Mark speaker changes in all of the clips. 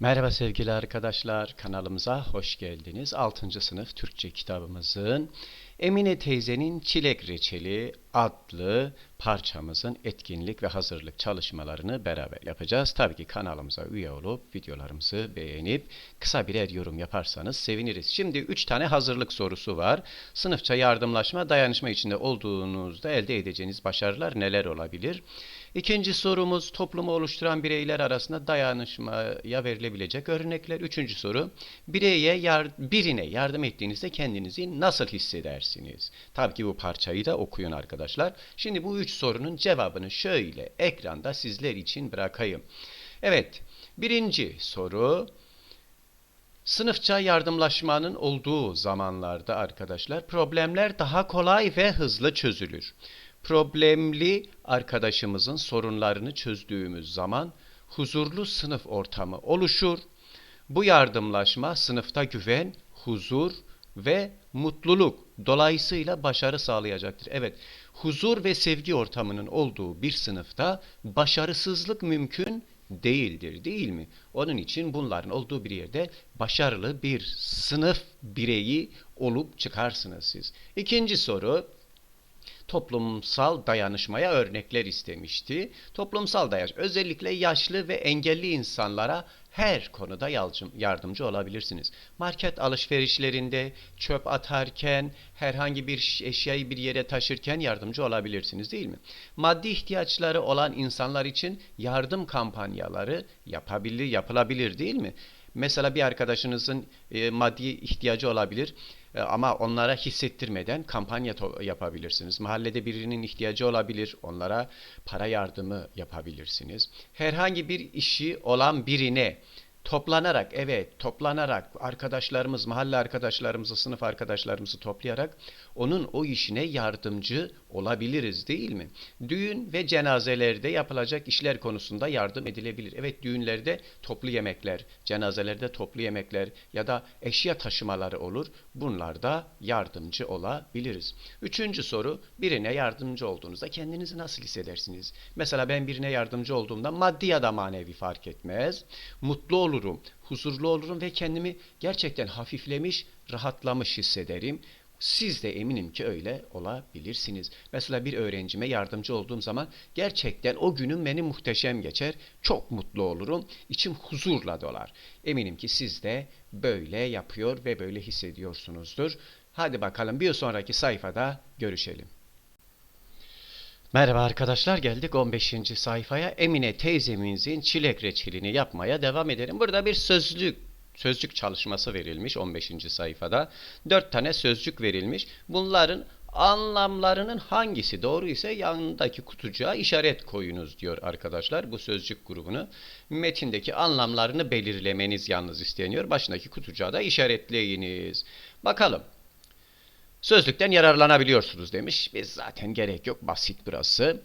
Speaker 1: Merhaba sevgili arkadaşlar, kanalımıza hoş geldiniz. 6. sınıf Türkçe kitabımızın Emine teyzenin Çilek Reçeli adlı parçamızın etkinlik ve hazırlık çalışmalarını beraber yapacağız. Tabii ki kanalımıza üye olup videolarımızı beğenip kısa birer yorum yaparsanız seviniriz. Şimdi 3 tane hazırlık sorusu var. Sınıfça yardımlaşma, dayanışma içinde olduğunuzda elde edeceğiniz başarılar neler olabilir? İkinci sorumuz toplumu oluşturan bireyler arasında dayanışmaya verilebilecek örnekler. Üçüncü soru bireye yar, birine yardım ettiğinizde kendinizi nasıl hissedersiniz? Tabii ki bu parçayı da okuyun arkadaşlar. Şimdi bu üç sorunun cevabını şöyle ekranda sizler için bırakayım. Evet birinci soru Sınıfça yardımlaşmanın olduğu zamanlarda arkadaşlar problemler daha kolay ve hızlı çözülür. Problemli arkadaşımızın sorunlarını çözdüğümüz zaman huzurlu sınıf ortamı oluşur. Bu yardımlaşma sınıfta güven, huzur ve mutluluk dolayısıyla başarı sağlayacaktır. Evet, huzur ve sevgi ortamının olduğu bir sınıfta başarısızlık mümkün değildir değil mi? Onun için bunların olduğu bir yerde başarılı bir sınıf bireyi olup çıkarsınız siz. İkinci soru toplumsal dayanışmaya örnekler istemişti. Toplumsal dayanışma özellikle yaşlı ve engelli insanlara her konuda yardımcı olabilirsiniz. Market alışverişlerinde çöp atarken, herhangi bir eşyayı bir yere taşırken yardımcı olabilirsiniz değil mi? Maddi ihtiyaçları olan insanlar için yardım kampanyaları yapabilir, yapılabilir değil mi? Mesela bir arkadaşınızın e, maddi ihtiyacı olabilir ama onlara hissettirmeden kampanya yapabilirsiniz. Mahallede birinin ihtiyacı olabilir, onlara para yardımı yapabilirsiniz. Herhangi bir işi olan birine toplanarak evet toplanarak arkadaşlarımız mahalle arkadaşlarımızı sınıf arkadaşlarımızı toplayarak onun o işine yardımcı olabiliriz değil mi? Düğün ve cenazelerde yapılacak işler konusunda yardım edilebilir. Evet düğünlerde toplu yemekler, cenazelerde toplu yemekler ya da eşya taşımaları olur. Bunlarda yardımcı olabiliriz. Üçüncü soru birine yardımcı olduğunuzda kendinizi nasıl hissedersiniz? Mesela ben birine yardımcı olduğumda maddi ya da manevi fark etmez. Mutlu olurum, huzurlu olurum ve kendimi gerçekten hafiflemiş, rahatlamış hissederim. Siz de eminim ki öyle olabilirsiniz. Mesela bir öğrencime yardımcı olduğum zaman gerçekten o günüm benim muhteşem geçer. Çok mutlu olurum. İçim huzurla dolar. Eminim ki siz de böyle yapıyor ve böyle hissediyorsunuzdur. Hadi bakalım bir sonraki sayfada görüşelim. Merhaba arkadaşlar geldik 15. sayfaya. Emine teyzemizin çilek reçelini yapmaya devam edelim. Burada bir sözlük sözcük çalışması verilmiş 15. sayfada. 4 tane sözcük verilmiş. Bunların anlamlarının hangisi doğru ise yanındaki kutucuğa işaret koyunuz diyor arkadaşlar. Bu sözcük grubunu metindeki anlamlarını belirlemeniz yalnız isteniyor. Başındaki kutucuğa da işaretleyiniz. Bakalım. Sözlükten yararlanabiliyorsunuz demiş. Biz zaten gerek yok basit burası.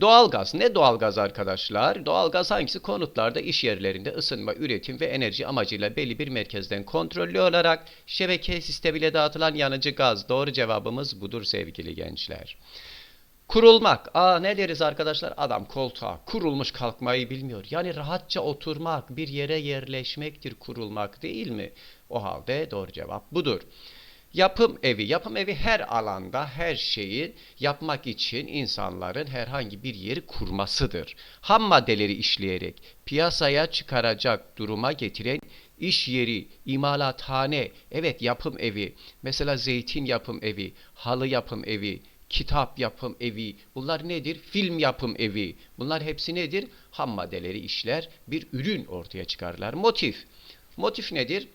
Speaker 1: Doğalgaz ne doğalgaz arkadaşlar? Doğalgaz hangisi? Konutlarda, iş yerlerinde ısınma, üretim ve enerji amacıyla belli bir merkezden kontrollü olarak şebeke sistemiyle dağıtılan yanıcı gaz. Doğru cevabımız budur sevgili gençler. Kurulmak. Aa ne deriz arkadaşlar? Adam koltuğa kurulmuş kalkmayı bilmiyor. Yani rahatça oturmak, bir yere yerleşmektir kurulmak değil mi? O halde doğru cevap budur. Yapım evi, yapım evi her alanda her şeyi yapmak için insanların herhangi bir yeri kurmasıdır. Ham maddeleri işleyerek piyasaya çıkaracak duruma getiren iş yeri, imalathane, evet yapım evi, mesela zeytin yapım evi, halı yapım evi, kitap yapım evi, bunlar nedir? Film yapım evi, bunlar hepsi nedir? Ham maddeleri işler, bir ürün ortaya çıkarlar. Motif, motif nedir?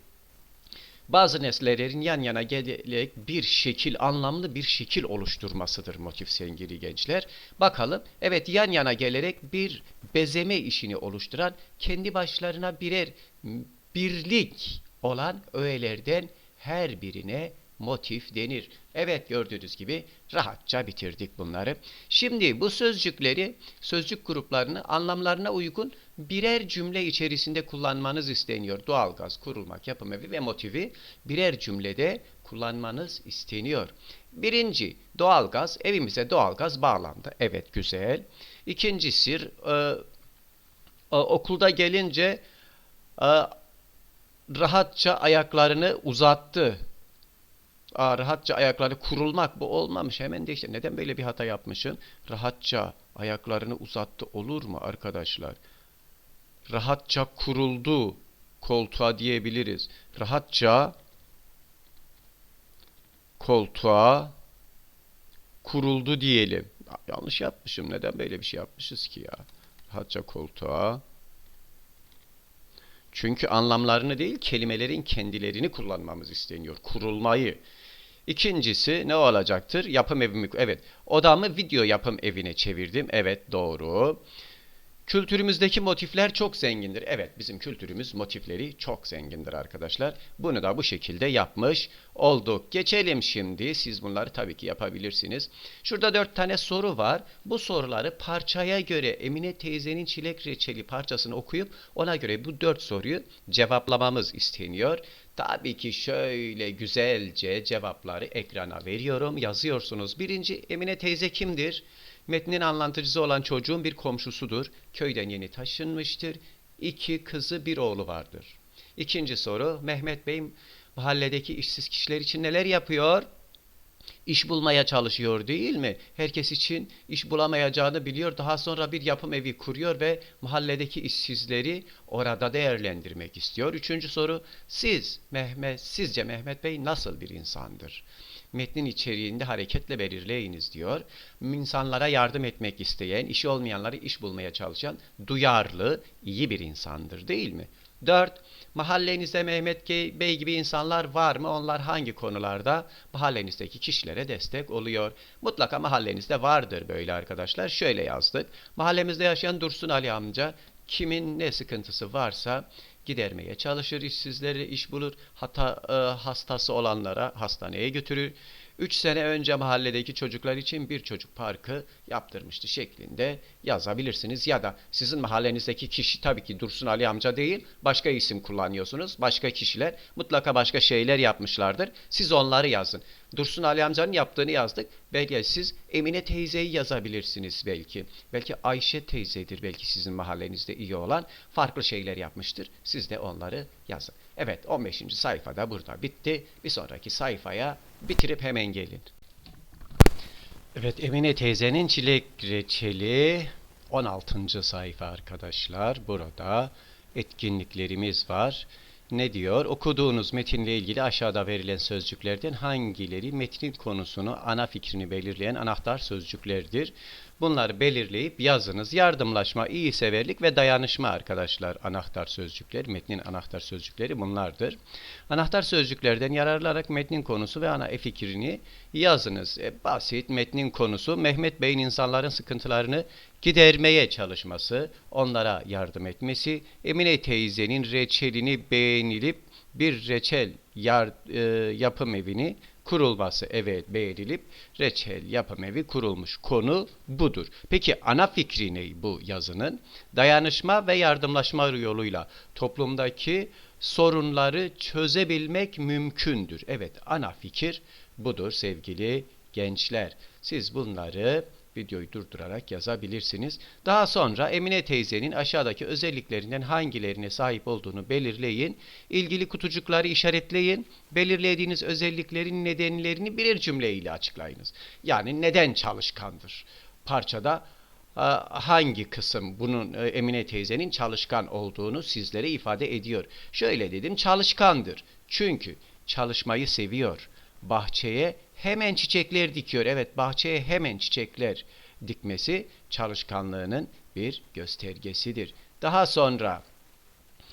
Speaker 1: Bazı nesnelerin yan yana gelerek bir şekil, anlamlı bir şekil oluşturmasıdır motif sevgili gençler. Bakalım, evet yan yana gelerek bir bezeme işini oluşturan, kendi başlarına birer birlik olan öğelerden her birine motif denir. Evet gördüğünüz gibi rahatça bitirdik bunları. Şimdi bu sözcükleri, sözcük gruplarını anlamlarına uygun birer cümle içerisinde kullanmanız isteniyor. Doğalgaz, kurulmak, yapım evi ve motivi birer cümlede kullanmanız isteniyor. Birinci, doğalgaz, evimize doğalgaz bağlandı. Evet güzel. İkincisi, e, e, okulda gelince Aa, rahatça ayaklarını uzattı. Aa, rahatça ayakları kurulmak bu olmamış. Hemen de işte neden böyle bir hata yapmışım? Rahatça ayaklarını uzattı olur mu arkadaşlar? Rahatça kuruldu koltuğa diyebiliriz. Rahatça koltuğa kuruldu diyelim. Ya, Yanlış yapmışım. Neden böyle bir şey yapmışız ki ya? Rahatça koltuğa. Çünkü anlamlarını değil, kelimelerin kendilerini kullanmamız isteniyor. Kurulmayı. İkincisi ne olacaktır? Yapım evimi, evet. Odamı video yapım evine çevirdim. Evet, doğru. Kültürümüzdeki motifler çok zengindir. Evet, bizim kültürümüz motifleri çok zengindir arkadaşlar. Bunu da bu şekilde yapmış olduk. Geçelim şimdi. Siz bunları tabii ki yapabilirsiniz. Şurada dört tane soru var. Bu soruları parçaya göre Emine teyzenin çilek reçeli parçasını okuyup ona göre bu dört soruyu cevaplamamız isteniyor. Tabii ki şöyle güzelce cevapları ekrana veriyorum. Yazıyorsunuz. Birinci Emine teyze kimdir? Metnin anlatıcısı olan çocuğun bir komşusudur. Köyden yeni taşınmıştır. İki kızı bir oğlu vardır. İkinci soru Mehmet Bey mahalledeki işsiz kişiler için neler yapıyor? İş bulmaya çalışıyor değil mi? Herkes için iş bulamayacağını biliyor. Daha sonra bir yapım evi kuruyor ve mahalledeki işsizleri orada değerlendirmek istiyor. Üçüncü soru siz Mehmet sizce Mehmet Bey nasıl bir insandır? Metnin içeriğinde hareketle belirleyiniz diyor. İnsanlara yardım etmek isteyen, işi olmayanları iş bulmaya çalışan duyarlı, iyi bir insandır değil mi? 4. Mahallenizde Mehmet Bey gibi insanlar var mı? Onlar hangi konularda mahallenizdeki kişilere destek oluyor? Mutlaka mahallenizde vardır böyle arkadaşlar. Şöyle yazdık. Mahallemizde yaşayan Dursun Ali amca kimin ne sıkıntısı varsa gidermeye çalışır, işsizleri iş bulur, hata e, hastası olanlara hastaneye götürür. 3 sene önce mahalledeki çocuklar için bir çocuk parkı yaptırmıştı şeklinde yazabilirsiniz. Ya da sizin mahallenizdeki kişi tabii ki Dursun Ali amca değil, başka isim kullanıyorsunuz. Başka kişiler mutlaka başka şeyler yapmışlardır. Siz onları yazın. Dursun Ali amcanın yaptığını yazdık. Belki siz Emine teyzeyi yazabilirsiniz belki. Belki Ayşe teyzedir belki sizin mahallenizde iyi olan. Farklı şeyler yapmıştır. Siz de onları yazın. Evet 15. sayfada burada bitti. Bir sonraki sayfaya bitirip hemen gelin. Evet Emine teyzenin çilek reçeli 16. sayfa arkadaşlar. Burada etkinliklerimiz var. Ne diyor? Okuduğunuz metinle ilgili aşağıda verilen sözcüklerden hangileri metnin konusunu, ana fikrini belirleyen anahtar sözcüklerdir? Bunları belirleyip yazınız. Yardımlaşma, iyiseverlik ve dayanışma arkadaşlar anahtar sözcükler. Metnin anahtar sözcükleri bunlardır. Anahtar sözcüklerden yararlanarak metnin konusu ve ana fikrini yazınız. E, basit metnin konusu Mehmet Bey'in insanların sıkıntılarını gidermeye çalışması, onlara yardım etmesi, Emine teyzenin reçelini beğenilip bir reçel yar, e, yapım evini kurulması evet beğenilip reçel yapım evi kurulmuş. Konu budur. Peki ana fikri ne bu yazının? Dayanışma ve yardımlaşma yoluyla toplumdaki sorunları çözebilmek mümkündür. Evet ana fikir budur sevgili gençler. Siz bunları videoyu durdurarak yazabilirsiniz. Daha sonra Emine teyzenin aşağıdaki özelliklerinden hangilerine sahip olduğunu belirleyin. İlgili kutucukları işaretleyin. Belirlediğiniz özelliklerin nedenlerini birer cümle ile açıklayınız. Yani neden çalışkandır? Parçada hangi kısım bunun Emine teyzenin çalışkan olduğunu sizlere ifade ediyor. Şöyle dedim çalışkandır. Çünkü çalışmayı seviyor. Bahçeye hemen çiçekler dikiyor. Evet bahçeye hemen çiçekler dikmesi çalışkanlığının bir göstergesidir. Daha sonra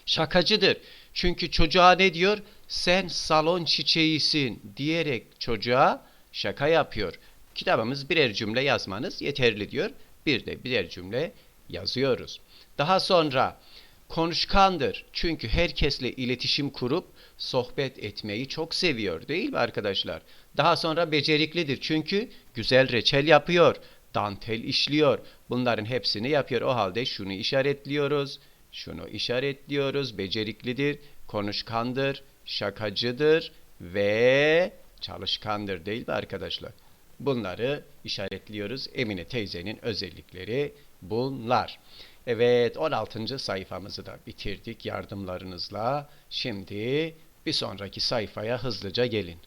Speaker 1: şakacıdır. Çünkü çocuğa ne diyor? Sen salon çiçeğisin diyerek çocuğa şaka yapıyor. Kitabımız birer cümle yazmanız yeterli diyor. Bir de birer cümle yazıyoruz. Daha sonra konuşkandır. Çünkü herkesle iletişim kurup sohbet etmeyi çok seviyor değil mi arkadaşlar? Daha sonra beceriklidir. Çünkü güzel reçel yapıyor, dantel işliyor. Bunların hepsini yapıyor. O halde şunu işaretliyoruz. Şunu işaretliyoruz. Beceriklidir, konuşkandır, şakacıdır ve çalışkandır değil mi arkadaşlar? Bunları işaretliyoruz. Emine teyzenin özellikleri bunlar. Evet 16. sayfamızı da bitirdik yardımlarınızla. Şimdi bir sonraki sayfaya hızlıca gelin.